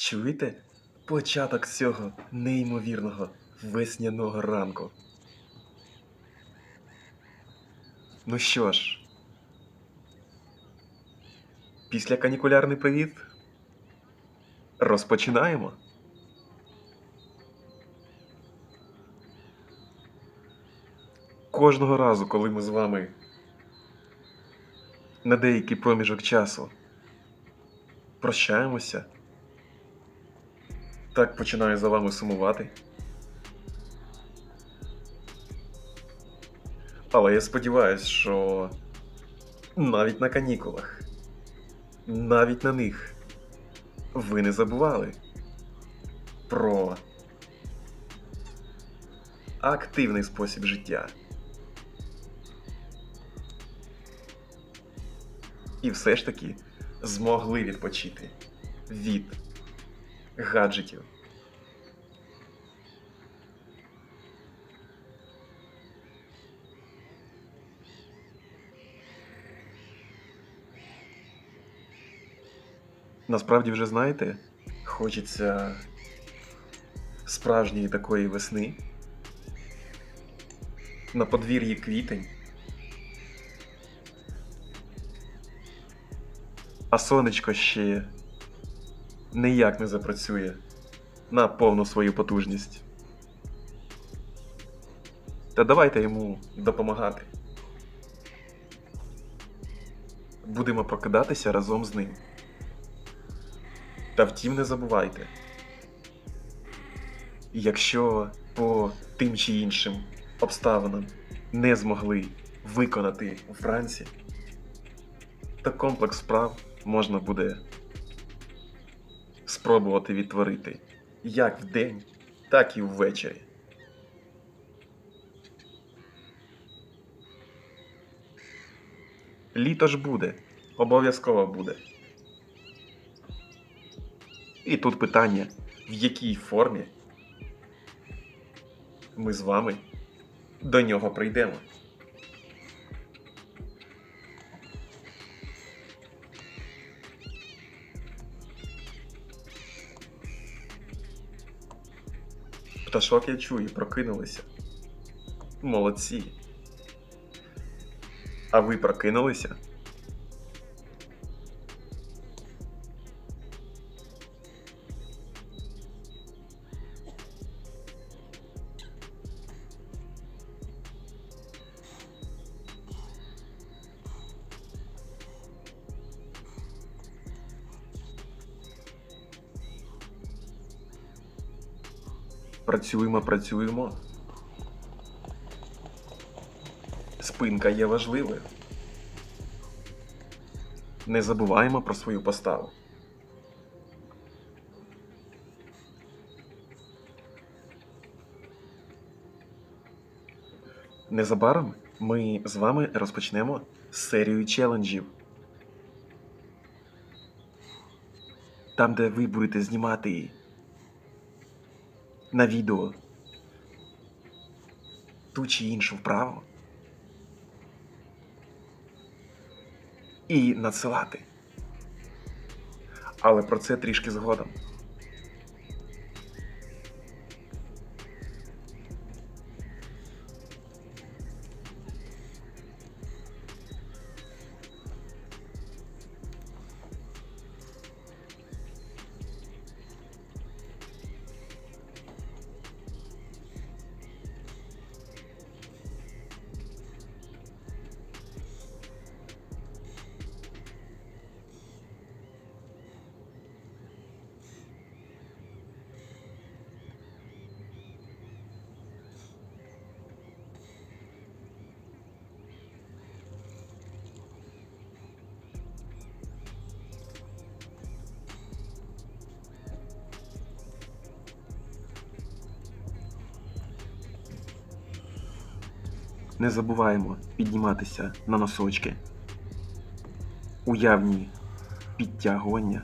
Чуєте? Початок цього неймовірного весняного ранку. Ну що ж, після канікулярний привіт. Розпочинаємо. Кожного разу, коли ми з вами на деякий проміжок часу прощаємося, так починаю за вами сумувати. Але я сподіваюся, що навіть на канікулах, навіть на них ви не забували про активний спосіб життя. І все ж таки змогли відпочити від гаджетів. Насправді вже знаєте, хочеться справжньої такої весни. На подвір'ї квітень. А сонечко ще ніяк не запрацює на повну свою потужність. Та давайте йому допомагати. Будемо прокидатися разом з ним. Та втім, не забувайте, якщо по тим чи іншим обставинам не змогли виконати вранці, то комплекс справ можна буде спробувати відтворити як вдень, так і ввечері. Літо ж буде, обов'язково буде. І тут питання, в якій формі ми з вами до нього прийдемо. Пташок я чую, прокинулися. Молодці. А ви прокинулися? Працюємо, працюємо. Спинка є важливою. Не забуваємо про свою поставу. Незабаром ми з вами розпочнемо серію челенджів. Там, де ви будете знімати на відео ту чи іншу вправу і надсилати. Але про це трішки згодом. Не забуваємо підніматися на носочки. Уявні підтягування.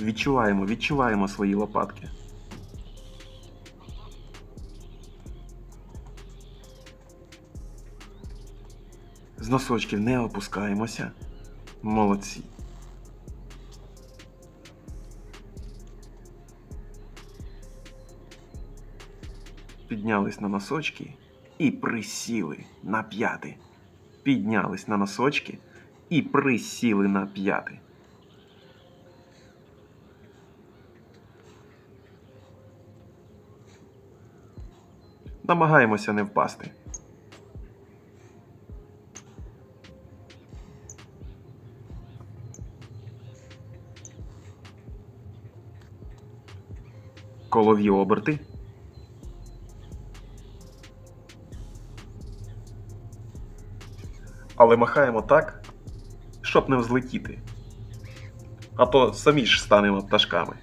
Відчуваємо, відчуваємо свої лопатки. З носочків не опускаємося. Молодці. Піднялись на носочки і присіли на п'яти. Піднялись на носочки і присіли на п'яти. Намагаємося не впасти. Колові оберти. Але махаємо так, щоб не взлетіти. А то самі ж станемо пташками.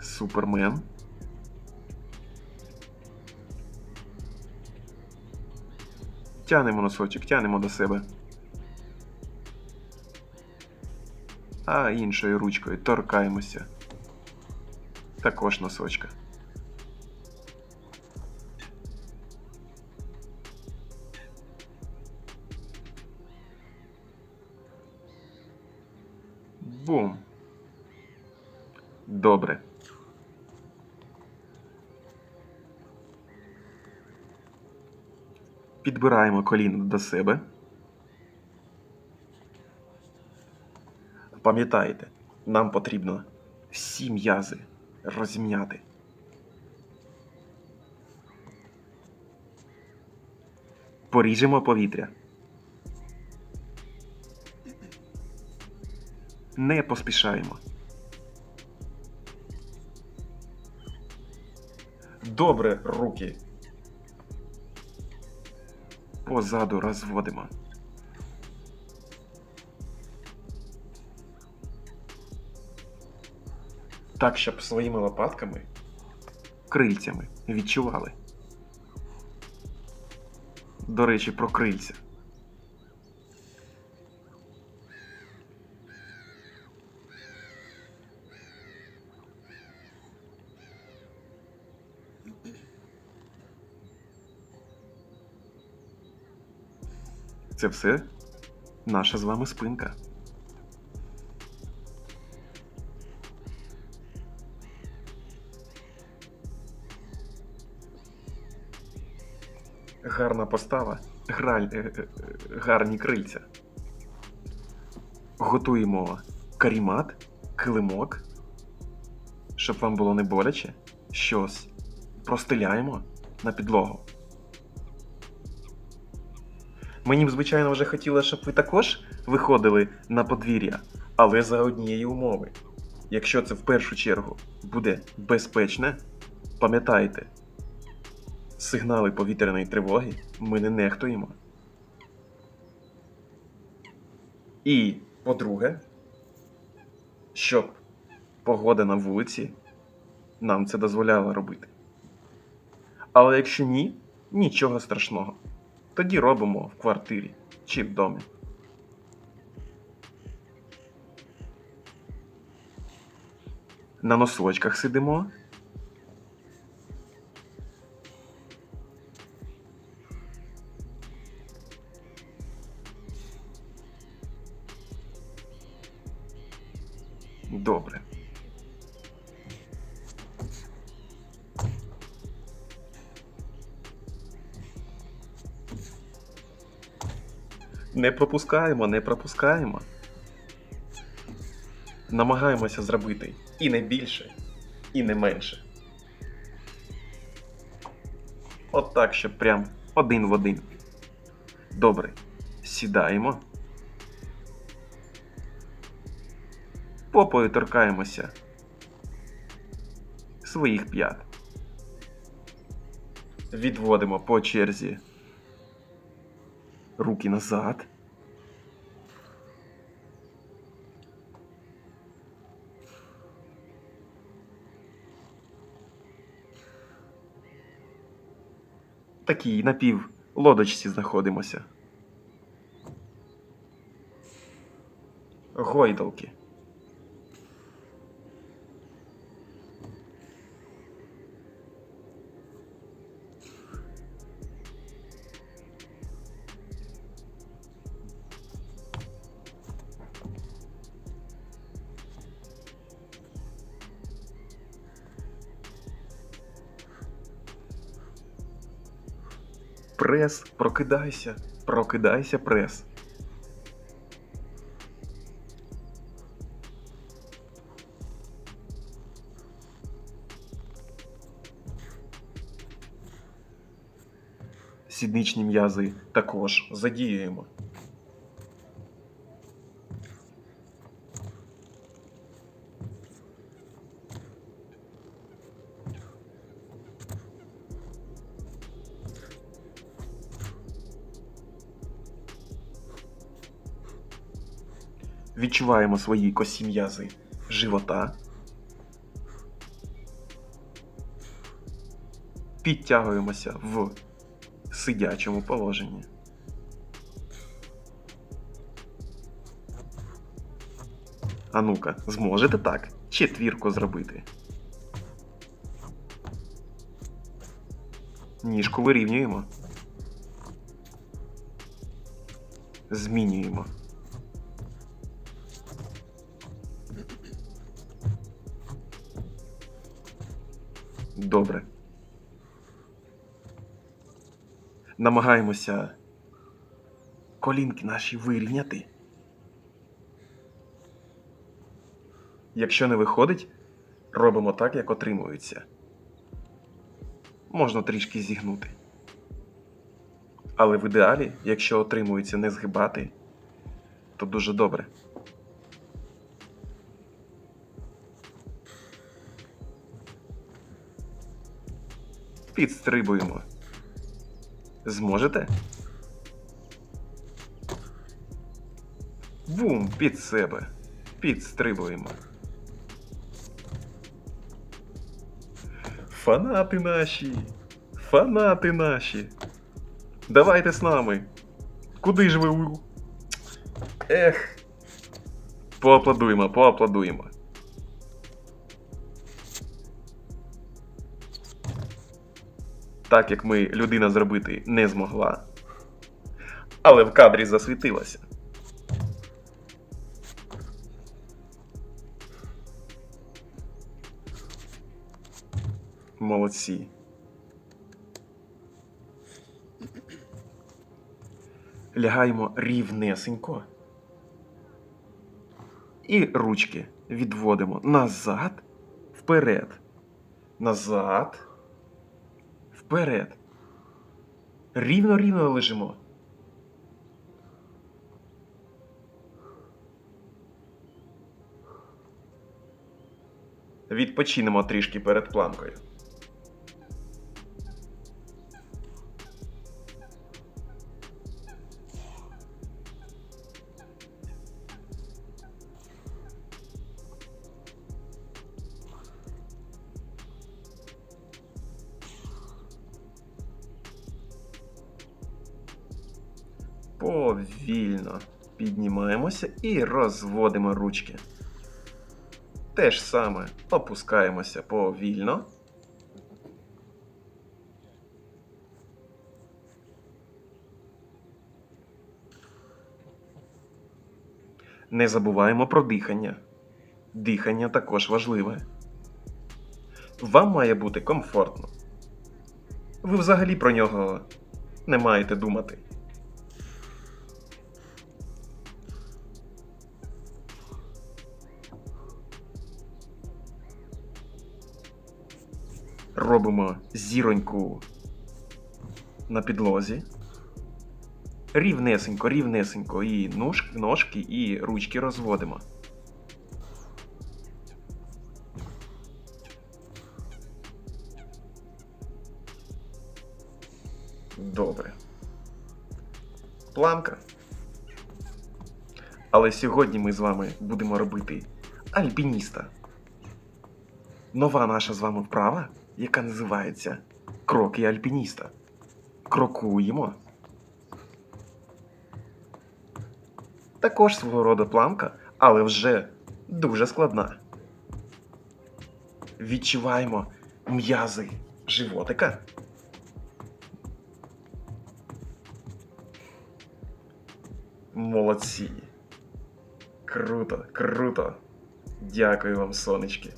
Супермен. Тянемо носочок, тянемо до себе. А іншою ручкою торкаємося. Також носочка. Бум. Добре. Підбираємо коліно до себе. Пам'ятайте, нам потрібно всі м'язи розім'яти. Поріжемо повітря. Не поспішаємо. Добре, руки. Позаду розводимо. Так, щоб своїми лопатками, крильцями відчували. До речі, про крильця. Це все наша з вами спинка. Гарна постава, граль, е, е, гарні крильця. Готуємо карімат, килимок, щоб вам було не боляче. Щось простеляємо на підлогу. Мені б, звичайно, вже хотілося, щоб ви також виходили на подвір'я, але за однієї умови. Якщо це в першу чергу буде безпечне, пам'ятайте, сигнали повітряної тривоги ми не нехтуємо. І, по-друге, щоб погода на вулиці нам це дозволяла робити. Але якщо ні, нічого страшного. Тоді робимо в квартирі чи в домі. На носочках сидимо. Не пропускаємо, не пропускаємо. Намагаємося зробити і не більше, і не менше. От так, щоб прям один в один. Добре. Сідаємо. Попою торкаємося своїх п'ят. Відводимо по черзі руки назад. Такій напів лодочці знаходимося. Гойдалки. Прес, прокидайся, прокидайся, прес. Сідничні м'язи також задіюємо. Відчуваємо свої косі м'язи живота. Підтягуємося в сидячому положенні. А ну-ка, зможете так? Четвірку зробити. Ніжку вирівнюємо. Змінюємо. Добре. Намагаємося колінки наші вирівняти. Якщо не виходить, робимо так, як отримується. Можна трішки зігнути. Але в ідеалі, якщо отримується не згибати, то дуже добре. Підстрибуємо. Зможете? Бум під себе. Підстрибуємо. Фанати наші. Фанати наші. Давайте з нами. Куди ж ви? Ех. Поаплодуємо, поаплодуємо. Так як ми людина зробити не змогла. Але в кадрі засвітилася. Молодці. Лягаємо рівнесенько. І ручки відводимо назад, вперед. Назад. Вперед. Рівно-рівно лежимо. Відпочинемо трішки перед планкою. Повільно піднімаємося і розводимо ручки. Те ж саме опускаємося повільно. Не забуваємо про дихання. Дихання також важливе. Вам має бути комфортно. Ви взагалі про нього не маєте думати. Робимо зіроньку на підлозі. Рівнесенько, рівнесенько. І ножки, і ручки розводимо. Добре. Планка. Але сьогодні ми з вами будемо робити альпініста. Нова наша з вами вправа, яка називається Кроки альпініста. Крокуємо. Також свого роду планка, але вже дуже складна. Відчуваємо м'язи животика. Молодці. Круто, круто. Дякую вам, сонечки.